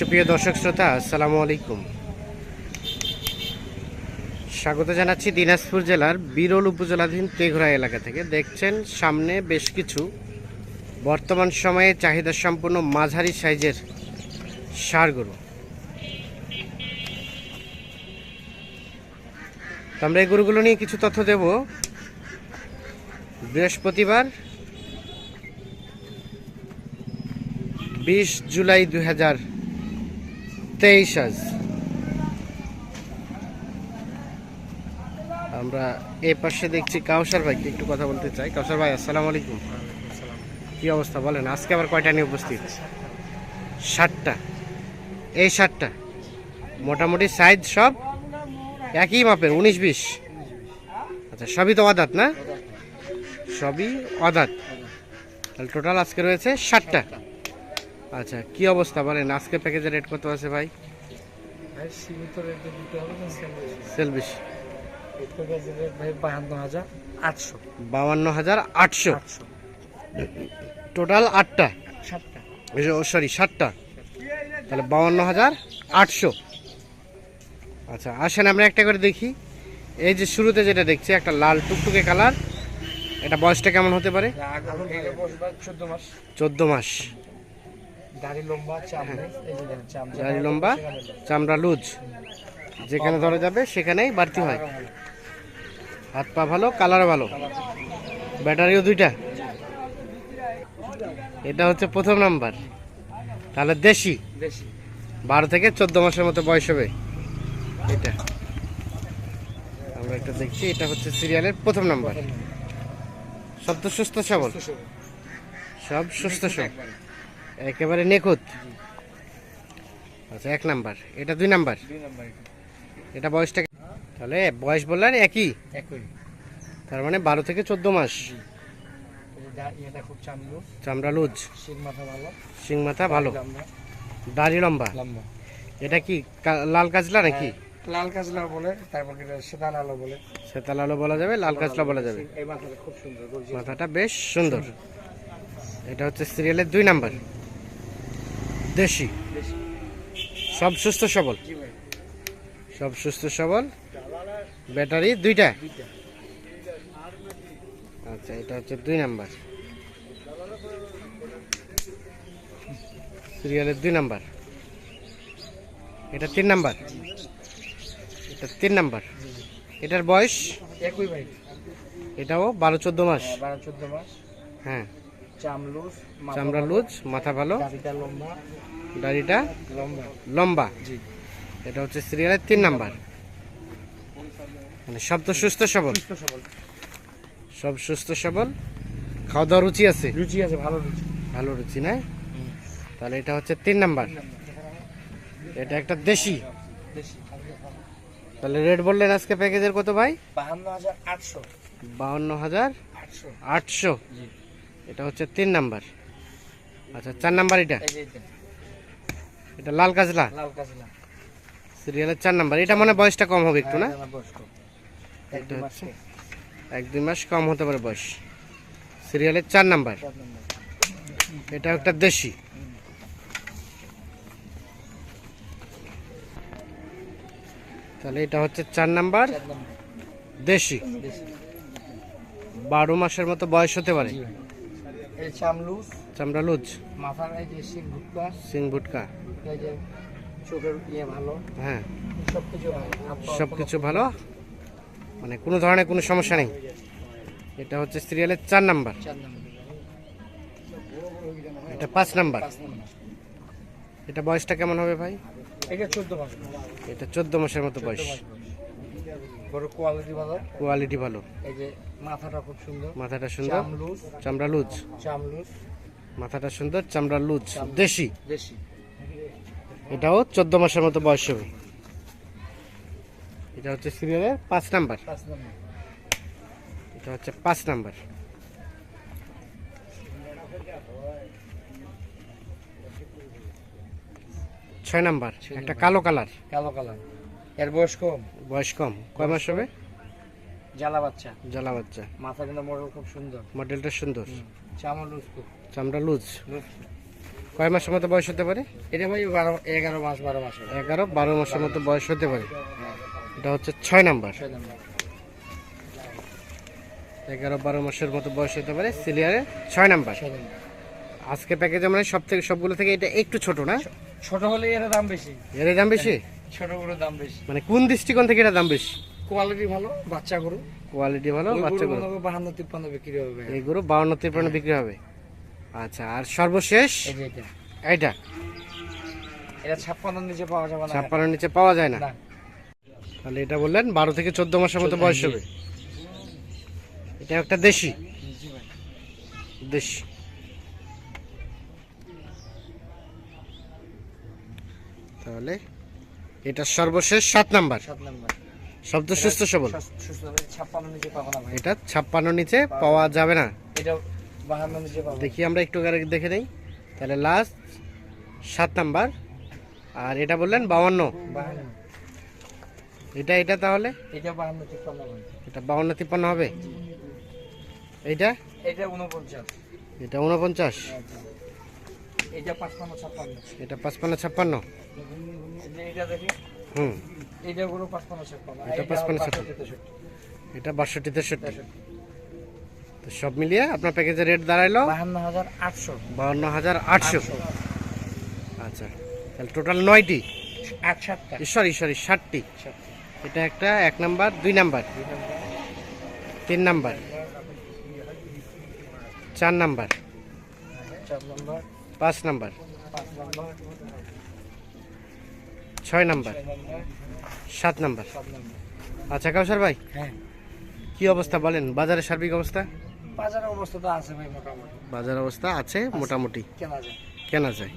সুপ্রিয় দর্শক শ্রোতা, আসসালামু আলাইকুম। স্বাগত জানাচ্ছি দিনাজপুর জেলার বিরল উপজেলাধীন তেঘরা এলাকা থেকে। দেখছেন, সামনে বেশ কিছু বর্তমান সময়ে চাহিদা সম্পন্ন মাঝারি সাইজের গরু তো আমরা এই গরুগুলো নিয়ে কিছু তথ্য দেব। বৃহস্পতিবার বিশ জুলাই দুই হাজার তেইশ আজ আমরা এ পাশে দেখছি কাউসার ভাইকে, একটু কথা বলতে চাই। কাউসার ভাই, আসসালামু আলাইকুম। কি অবস্থা বলেন? আজকে আবার কয়টা নিয়ে উপস্থিত? ষাটটা এই ষাটটা মোটামুটি সাইজ সব একই মাপের, উনিশ বিশ। আচ্ছা সবই তো অদাত না? সবই অদাত। তাহলে টোটাল আজকে রয়েছে ষাটটা আচ্ছা কি অবস্থা? বলেন আজকে প্যাকেজের রেট কত আছে ভাই? সেল বেশি হাজার আটশো। বাউান্ন হাজার আটশো। আটশো। টোটাল আটটা? সাতটা। সরি ষাটটা তাহলে বাউান্ন হাজার আটশো। আচ্ছা আসেন আমরা একটা করে দেখি। এই যে শুরুতে যেটা দেখছি একটা লাল টুকটুকে কালার। এটা বয়সটা কেমন হতে পারে? আগুন চোদ্দ মাস। চোদ্দ মাস। দাড়ি লম্বা চাম নেই এই যে দেখেন চাম যেখানে দাড়ি লম্বা সেখানে লম্বা। চামড়া লুজ। যেখানে ধরা যাবে সেখানেই বাড়তি হয়। হাত পা ভালো কালার ভালো। ব্যাটারিও দুইটা। এটা হচ্ছে প্রথম নাম্বার। তাহলে দেশি। বারো থেকে চোদ্দ মাসের মতো বয়স হবে। এটা। আমরা একটা দেখছি এটা হচ্ছে সিরিয়ালের প্রথম নাম্বার। সব তো সুস্থ সবল। সব সুস্থ সবল। একেবারে নিখুঁত। আচ্ছা এক নাম্বার। এটা দুই নাম্বার? এটা। বয়সটা তাহলে বয়স বললেন একই? একই। তার মানে বারো থেকে চোদ্দ মাস। চামড়ু। লুজ। শির মাথা ভালো। শিং মাথা ভালো। দাড়ি লম্বা। লম্বা। এটা কি লাল কাজলা নাকি? লাল কাজলা বলে তারপর সেদা লালো বলে। সেতা লালও বলা যাবে লাল কাজলা বলা যাবে। এই মাথাটা খুব সুন্দর মাথাটা বেশ সুন্দর। এটা হচ্ছে সিরিয়ালের দুই নাম্বার। দেশি। সব সুস্থ সবল? সব সুস্থ সবল? ব্যাটারি দুইটা? আচ্ছা এটা হচ্ছে দুই নাম্বার। সিরিয়ালের দুই নাম্বার। এটা তিন নাম্বার? এটা তিন নাম্বার। এটার বয়স? একই ভাই। এটাও বারো চোদ্দ মাস। বারো চোদ্দ মাস। হ্যাঁ। চামড়া লুজ মাথা ভালো। দাড়িটা লম্বা। লম্বা। এটা হচ্ছে সিরিয়ালের তিন নাম্বার। মানে সব তো সুস্থ সবল। সব সুস্থ সবল। খাওয়া দাওয়া রুচি আছে? রুচি আছে ভালো রুচি। ভালো রুচি না? তাহলে এটা হচ্ছে তিন নাম্বার। এটা একটা দেশি। তাহলে রেট বললেন আজকে প্যাকেজের কত ভাই? বাহান্ন হাজার আটশো। বাউন্ন হাজার আটশো। আটশো। এটা হচ্ছে তিন নাম্বার। আচ্ছা চার নাম্বার এটা? এটা, লাল কাজলা? লাল কাজলা। সিরিয়ালের চার নাম্বার। এটা মানে বয়সটা কম হবে একটু না? হ্যাঁ। এক এটা দুই হচ্ছে এক দুই মাস কম হতে পারে বয়স। সিরিয়ালের চার নাম্বার। এটা একটা দেশি। তাহলে এটা হচ্ছে চার নাম্বার। দেশি। বারো মাসের মতো বয়স হতে পারে। এই চামলুস চামড়া লুজ মাথার এই যে সিং ভুটকা এই যে চোখের ইয়ে ভালো হ্যাঁ। ভালো। মানে কোনো ধরনের কোনো সমস্যা নেই? এটা হচ্ছে সিরিয়ালের চার নাম্বার। এটা পাঁচ নাম্বার। এটা বয়সটা কেমন হবে ভাই? এটা চোদ্দ মাস। এটা চোদ্দ মাসের মতো বয়স। বড় কোয়ালিটি ভালো। কোয়ালিটি ভালো। এই যে মাথাটা খুব সুন্দর। মাথাটা সুন্দর? চামড়া লুজ? মাথাটা সুন্দর চামড়া লুজ? দেশি? দেশি। এটাও চোদ্দ মাসের মতো বয়স হবে। এটা হচ্ছে সিরিয়ালের পাঁচ নাম্বার। এটা হচ্ছে পাঁচ নাম্বার। ছয় নাম্বার। একটা কালো কালার। কালো কালার। এর বয়স কম? বয়স কম। কয় মাস হবে? জ্বালা বাচ্চা। জ্বালা বাচ্চা। মাথা কিন্তু মডেল খুব সুন্দর। মডেলটা সুন্দর। চামল লুজ খুব। চামড়া লুজ কয় মাসের মতো বয়স হতে পারে? এটা ভাই বারো এগারো মাস বারো মাস এগারো বারো মাসের মতো বয়স হতে পারে। এটা হচ্ছে ছয় নম্বর। এগারো বারো মাসের মতো বয়স হতে পারে সিলিয়ারে ছয় নাম্বার। আজকে প্যাকেজে মানে সব থেকে সবগুলো থেকে এটা একটু ছোট না? ছোট হলে এর দাম বেশি। এর দাম বেশি? ছোট গরুর দাম বেশি। মানে কোন দৃষ্টিকোণ থেকে এটা দাম বেশি? কোয়ালিটি ভালো বাচ্চা গরু। কোয়ালিটি ভালো বাচ্চা গরু। বাহান্ন তিপ্পান্ন বিক্রি হবে। এই গরু বাউন্ন তিপ্পান্ন বিক্রি হবে। আচ্ছা আর সর্বশেষ? এটা। এইটা। এটা ছাপ্পান্নর নিচে পাওয়া যাবে না। নিচে পাওয়া যায় না? না। তাহলে এটা বললেন বারো থেকে চোদ্দ মাসের মতো বয়স হবে। এটা একটা দেশি? দেশি। তাহলে এটা সর্বশেষ সাত নাম্বার। শব্দ সুস্থ সবল। এটা ছাপ্পান্ন নিচে পাওয়া যাবে না। এটা দেখি আমরা একটু দেখে নেই। তাহলে লাস্ট সাত নাম্বার। আর এটা বললেন বাউন্ন। এটা এটা তাহলে? এটা বাউন্ন তিপ্পান্ন হবে। এইটা? এটা উনপঞ্চাশ এটা উনপঞ্চাশ এটা পাঁচপান্ন ছাপ্পান্ন। এটা পাঁচপান্ন ছাপ্পান্ন? এটা দেখি। হুম। এটা গুলো পাঁচপান্ন ছাপ্পান্ন। এটা পাঁচপান্ন, ছাপ্পান্ন। এটা বাষট্টি তেষট্টি। তো সব মিলিয়ে আপনার প্যাকেজের রেট দাঁড়াইলো? বাহান্ন হাজার আটশো। বাউন্ন হাজার আটশো। আচ্ছা। তাহলে টোটাল নয়টি? আট সাতটা। সরি সরি ষাটটি। এটা একটা এক নাম্বার দুই নাম্বার? তিন নাম্বার। চার নাম্বার। চার নম্বর। পাঁচ নাম্বার। ছয় নাম্বার। সাত নাম্বার। আচ্ছা কাউসার ভাই হ্যাঁ। কি অবস্থা বলেন? বাজারের সার্বিক অবস্থা? বাজারের অবস্থা তো আছে ভাই মোটামুটি। বাজার অবস্থা আছে মোটামুটি। কেনা যায়। কেনা যায়।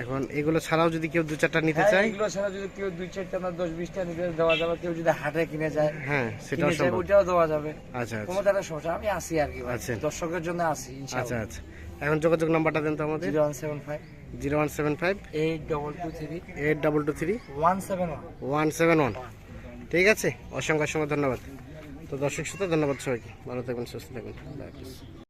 এখন এগুলো ছাড়াও যদি কেউ দু চারটা নিতে হ্যাঁ, চায়? এগুলো ছাড়া যদি কেউ দুই চারটা না দশ বিশটা নিতে দেওয়া যাবে। কেউ যদি হাটে কিনে যায় হ্যাঁ সেটাও কিনে সম্ভব। ওইটাও দেওয়া যাবে। আচ্ছা কোনো আচ্ছা। তারা সমস্যা আমি আসি আর কি আচ্ছা। দর্শকের জন্য আসি আচ্ছা আচ্ছা। এখন যোগাযোগ নাম্বারটা দেন তো আমাদের। Zero one seven five. Zero one seven five. Eight double two three. Eight double two three. One seven one. One seven one. ঠিক আছে? অসংখ্য অসংখ্য ধন্যবাদ। তো দর্শক শ্রোতা ধন্যবাদ সবাইকে। ভালো থাকবেন সুস্থ থাকবেন।